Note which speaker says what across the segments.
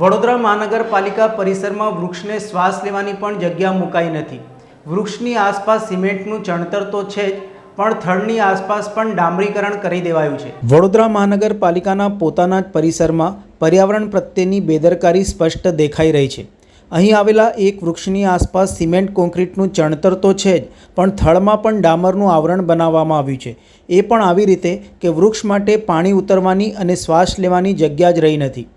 Speaker 1: વડોદરા મહાનગરપાલિકા પરિસરમાં વૃક્ષને શ્વાસ લેવાની પણ જગ્યા મુકાઈ નથી. વૃક્ષની આસપાસ સિમેન્ટનું ચણતર તો છે જ, પણ થડની આસપાસ પણ ડામરીકરણ કરી દેવાયું છે. વડોદરા મહાનગરપાલિકાના પોતાના જ પરિસરમાં પર્યાવરણ પ્રત્યેની બેદરકારી સ્પષ્ટ દેખાઈ રહી છે. અહીં આવેલા એક વૃક્ષની આસપાસ સિમેન્ટ કોન્ક્રીટનું ચણતર તો છે જ, પણ થળમાં પણ ડામરનું આવરણ બનાવવામાં આવ્યું છે. એ પણ આવી રીતે કે વૃક્ષ માટે પાણી ઉતરવાની અને શ્વાસ લેવાની જગ્યા જ રહી નથી.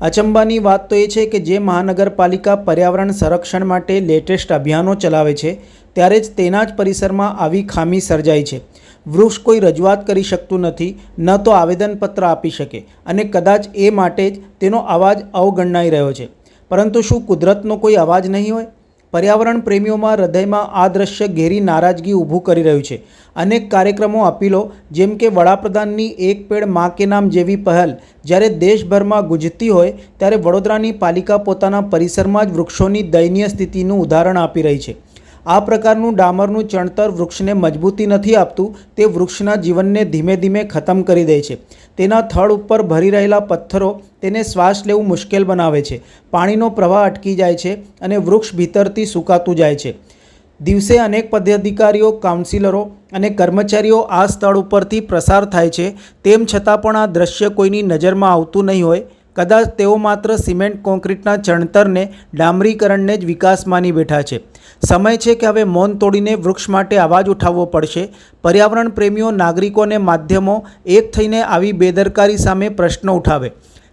Speaker 1: અચંબાની વાત તો એ છે કે જે મહાનગરપાલિકા પર્યાવરણ સંરક્ષણ માટે લેટેસ્ટ અભિયાનો ચલાવે છે, ત્યારે જ તેના જ પરિસરમાં આવી ખામી સર્જાઈ છે. વૃક્ષ કોઈ રજૂઆત કરી શકતું નથી, ન તો આવેદનપત્ર આપી શકે અને કદાચ એ માટે જ તેનો અવાજ અવગણાઈ રહ્યો છે. પરંતુ શું કુદરતનો કોઈ અવાજ નહીં હોય? પર્યાવરણ પ્રેમીઓમાં હૃદયમાં આ દ્રશ્ય ઘેરી નારાજગી ઊભું કરી રહ્યું છે. અનેક કાર્યક્રમો અપીલો, જેમ કે વડાપ્રધાનની એક પેડ મા કે નામ જેવી પહેલ, જ્યારે દેશભરમાં ગુજતી હોય, ત્યારે વડોદરાની પાલિકા પોતાના પરિસરમાં જ વૃક્ષોની દયનીય સ્થિતિનું ઉદાહરણ આપી રહી છે. આ પ્રકારનું ડામરનું ચણતર વૃક્ષને મજબૂતી નથી આપતું, તે વૃક્ષના જીવનને ધીમે ધીમે ખતમ કરી દે છે. તેના થડ ઉપર ભરી રહેલા પથ્થરો તેને શ્વાસ લેવું મુશ્કેલ બનાવે છે. પાણીનો પ્રવાહ અટકી જાય છે અને વૃક્ષ ભીતરથી સુકાતું જાય છે. દિવસે અનેક પદાધિકારીઓ, કાઉન્સિલરો અને કર્મચારીઓ આ સ્થળ ઉપરથી પ્રસાર થાય છે. તેમ છતાં પણ આ દ્રશ્ય કોઈની નજરમાં આવતું નહીં હોય. કદાચ તેઓ માત્ર સિમેન્ટ કોન્ક્રીટના ચણતરને ડામરીકરણને જ વિકાસ માની બેઠા છે. સમય છે કે હવે મૌન તોડીને વૃક્ષ માટે અવાજ ઉઠાવવો પડશે. પર્યાવરણ પ્રેમીઓ, નાગરિકો અને માધ્યમો એક થઈને આવી બેદરકારી સામે પ્રશ્ન ઉઠાવે.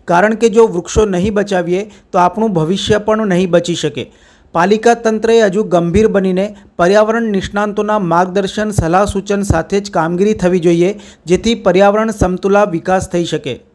Speaker 1: કારણ કે જો વૃક્ષો નહીં બચાવીએ, તો આપણું ભવિષ્ય પણ નહીં બચી શકે. પાલિકા તંત્રએ હજુ ગંભીર બનીને પર્યાવરણ નિષ્ણાંતોના માર્ગદર્શન સલાહ સૂચન સાથે જ કામગીરી થવી જોઈએ, જેથી પર્યાવરણ સમતુલા વિકાસ થઈ શકે.